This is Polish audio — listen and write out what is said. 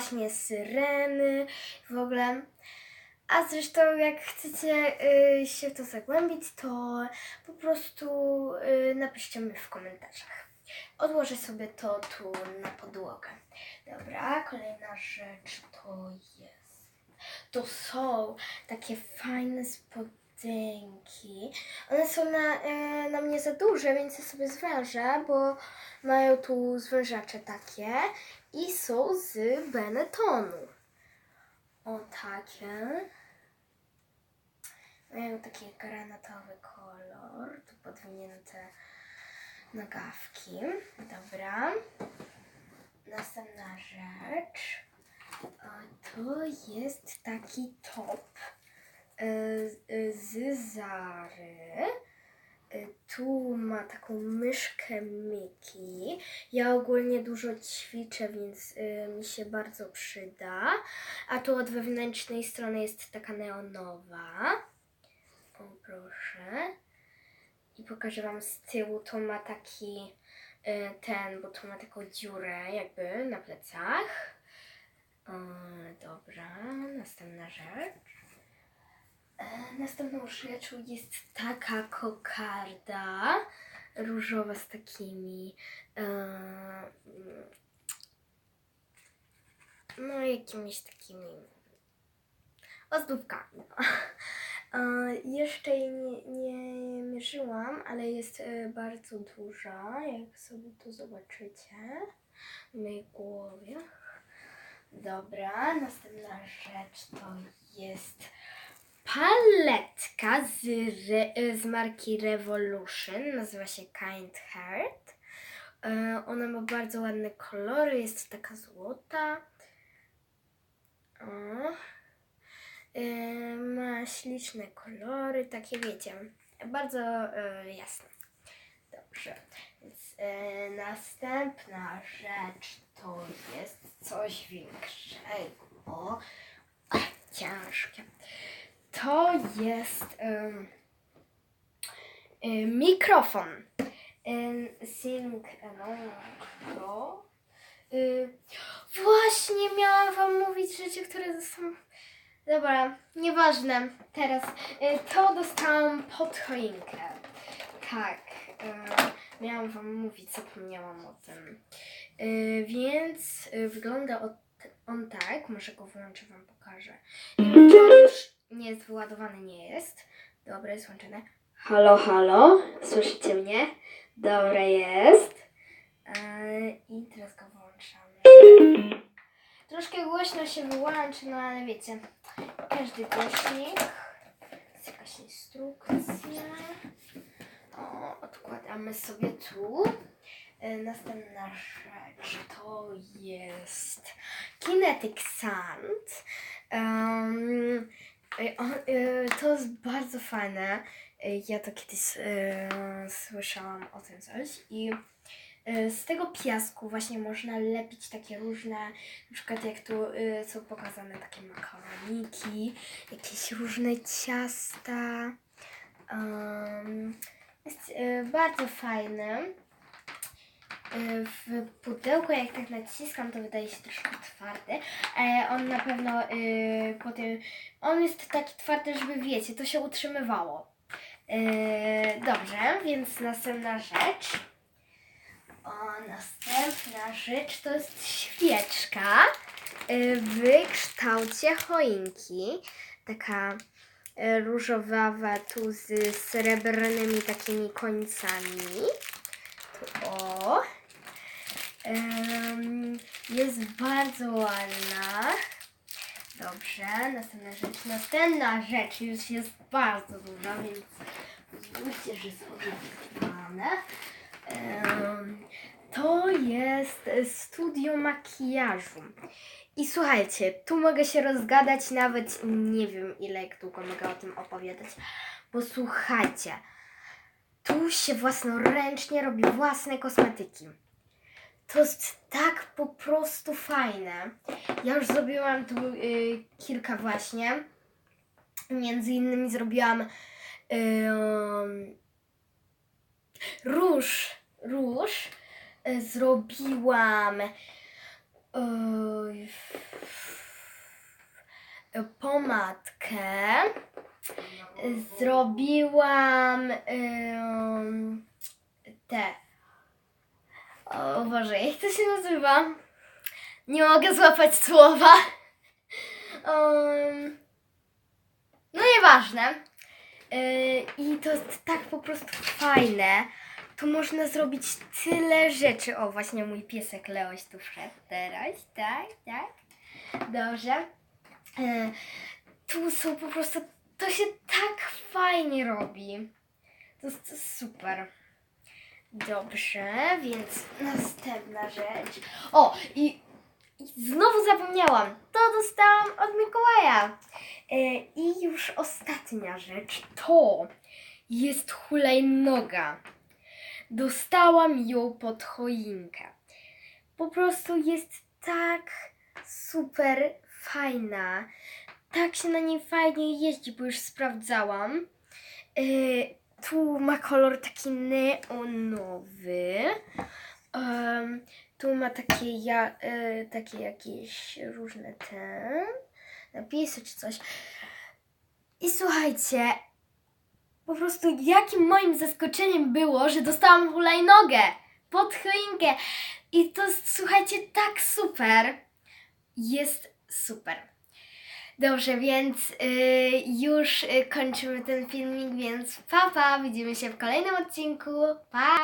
właśnie syreny w ogóle. A zresztą jak chcecie y, się w to zagłębić, to po prostu y, napiszcie mi w komentarzach. Odłożę sobie to tu na podłogę. Dobra, kolejna rzecz to jest. To są takie fajne spodenki. One są na, e, na mnie za duże, więc je sobie zwężę, bo mają tu zwężacze takie i są z Benettonu. O takie. Mają taki granatowy kolor, tu podwinięte nogawki. Dobra. Następna rzecz. To jest taki top y, z Zary. Y, Tu ma taką myszkę Miki. Ja ogólnie dużo ćwiczę, więc y, mi się bardzo przyda. A tu od wewnętrznej strony jest taka neonowa. O, proszę. I pokażę Wam z tyłu, to ma taki y, ten, bo tu ma taką dziurę jakby na plecach. E, dobra, następna rzecz. E, następną rzeczą jest taka kokarda różowa z takimi e, no jakimiś takimi ozdóbkami. No. E, jeszcze jej nie, nie mierzyłam, ale jest bardzo duża, jak sobie tu zobaczycie w mojej głowie. Dobra, następna rzecz to jest paletka z, z marki Revolution. Nazywa się Kind Heart. E, Ona ma bardzo ładne kolory, jest taka złota. O. E, Ma śliczne kolory, takie wiecie, bardzo e, jasne. Dobrze, więc następna rzecz to jest coś większego. Ciężkie. To jest e, mikrofon. Sing along Pro. Y, Właśnie miałam wam mówić rzeczy, które zostały. Dobra, nieważne. Teraz y, to dostałam pod choinkę. Tak, y, miałam wam mówić, zapomniałam o tym. Y, więc y, wygląda on, tak, może go wyłączę, wam pokażę. Już nie jest wyładowany, nie jest. Dobra, jest włączone. Halo, halo, słyszycie mnie? Dobra, jest. Y, I teraz go włączamy. Troszkę głośno się wyłączy, no ale wiecie, każdy głośnik. Jest jakaś instrukcja. O, odkładamy sobie tu. E, Następna rzecz to jest Kinetic Sand. Um, e, e, to jest bardzo fajne. E, Ja to kiedyś e, słyszałam o tym coś i e, z tego piasku właśnie można lepić takie różne, na przykład jak tu e, są pokazane takie makaroniki, jakieś różne ciasta. Jest e, bardzo fajny. E, W pudełku, jak tak naciskam, to wydaje się troszkę twardy, ale on na pewno y, potem. On jest taki twardy, żeby wiecie, to się utrzymywało. Dobrze, więc następna rzecz. O, następna rzecz to jest świeczka w kształcie choinki. Taka różowawa tu z srebrnymi takimi końcami. O. Jest bardzo ładna. Dobrze, następna rzecz. Następna rzecz już jest bardzo duża, więc pozwólcie, że. Em, To jest studio makijażu. I słuchajcie, tu mogę się rozgadać nawet nie wiem ile jak długo mogę o tym opowiadać. Bo słuchajcie, tu się własnoręcznie robi własne kosmetyki. To jest tak po prostu fajne. Ja już zrobiłam tu y, kilka właśnie. Między innymi zrobiłam ym, róż, róż. Y, Zrobiłam Oj, pomadkę zrobiłam ym, te. O Boże, jak to się nazywa? Nie mogę złapać słowa. Ym, no nieważne. Yy, I to jest tak po prostu fajne. Tu można zrobić tyle rzeczy. O, właśnie mój piesek Leoś tu wszedł teraz. Tak, tak. Dobrze. Yy, tu są po prostu. To się tak fajnie robi. To jest super. Dobrze, więc następna rzecz. O, i, i znowu zapomniałam. To dostałam od Mikołaja. E, I już ostatnia rzecz to jest hulajnoga. Dostałam ją pod choinkę. Po prostu jest tak super fajna. Tak się na niej fajnie jeździ, bo już sprawdzałam. E, tu ma kolor taki neonowy. Em, tu ma takie, ja, e, takie jakieś różne te napisy czy coś. I słuchajcie, po prostu jakim moim zaskoczeniem było, że dostałam hulajnogę pod choinkę. I to słuchajcie, tak super. Jest super. Dobrze, więc y, już y, kończymy ten filmik, więc pa, pa, widzimy się w kolejnym odcinku. Pa!